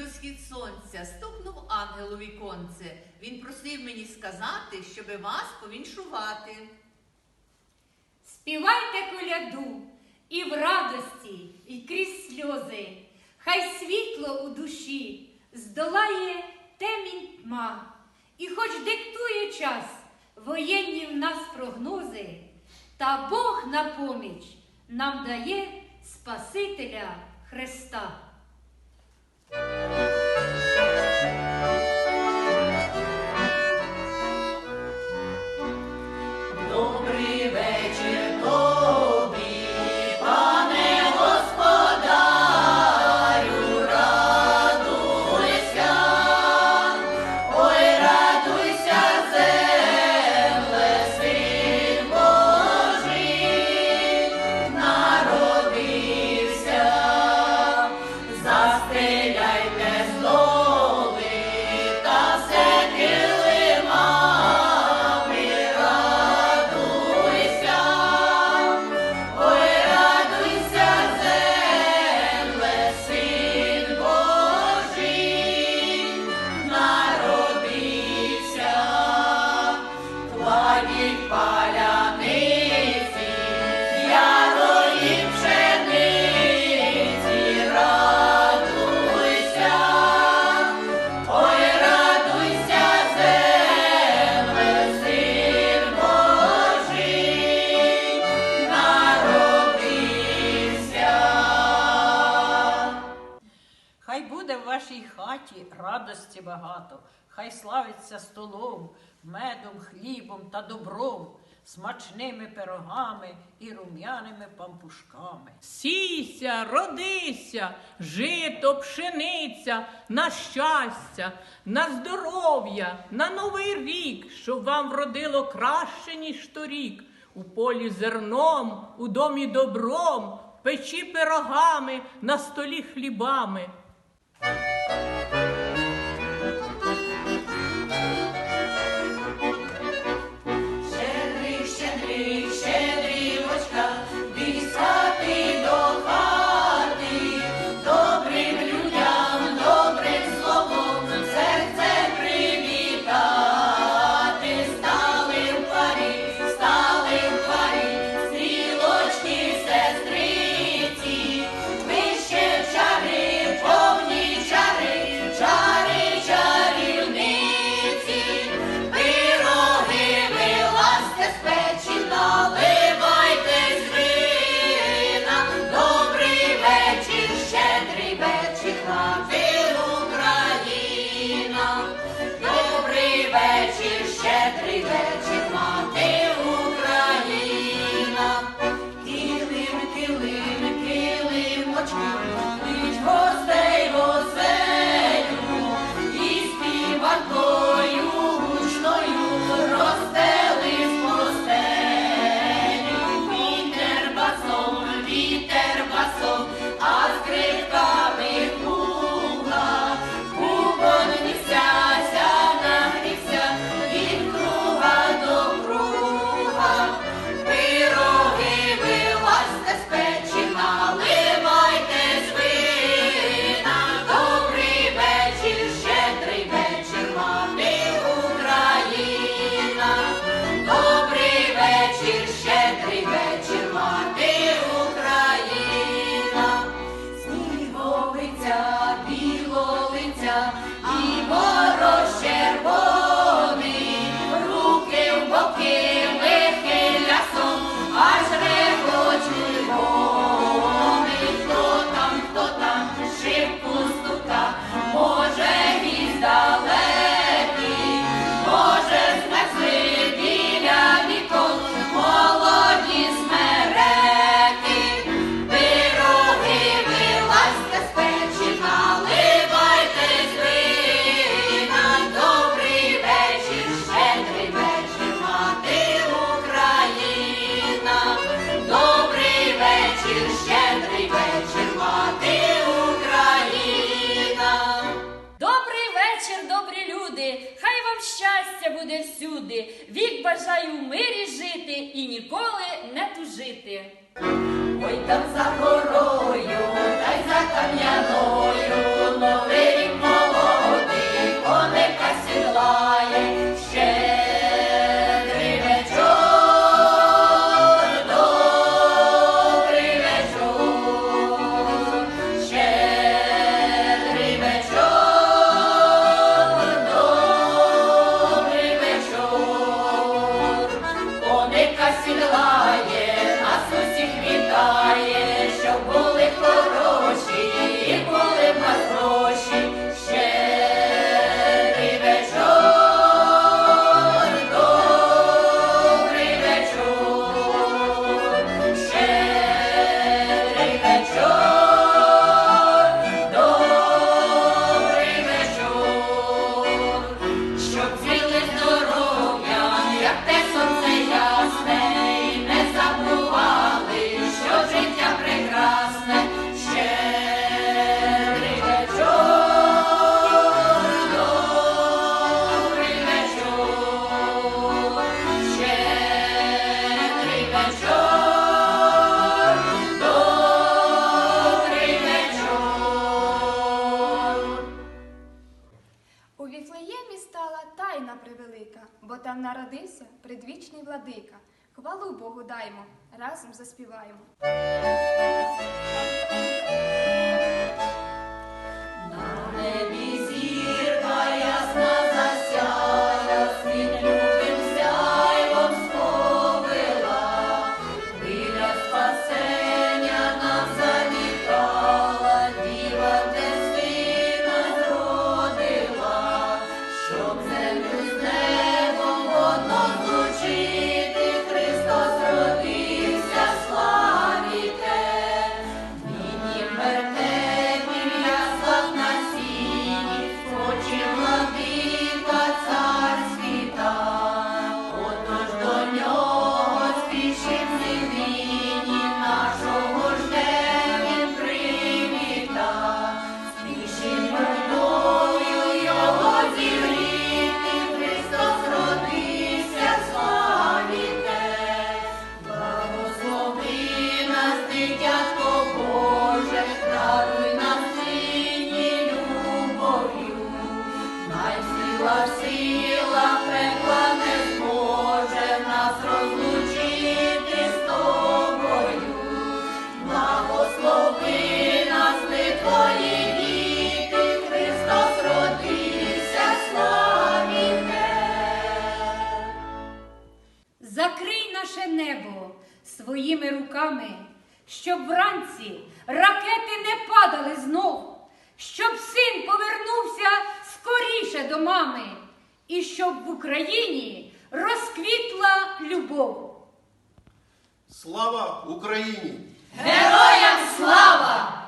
до схід сонця стукнув ангел у віконце. Він просив мені сказати, щоби вас повіншувати. Співайте коляду і в радості, і крізь сльози. Хай світло у душі здолає темінь тьма. І хоч диктує час воєнні в нас прогнози, та Бог на поміч нам дає Спасителя Христа. Багато, хай славиться столом, медом, хлібом та добром, смачними пирогами і рум'яними пампушками. Сійся, родися, жито, пшениця, на щастя, на здоров'я, на новий рік, щоб вам вродило краще, ніж торік. У полі зерном, у домі добром, печі пирогами, на столі хлібами. Всюди. Вік бажаю в мирі жити і ніколи не тужити. Ой там за горою, та й за кам'яною, новий рік там народився предвічний владика. Хвалу Богу даймо, разом заспіваємо. щоб вранці ракети не падали знов, щоб син повернувся скоріше до мами, і щоб в Україні розквітла любов. Слава Україні! Героям слава!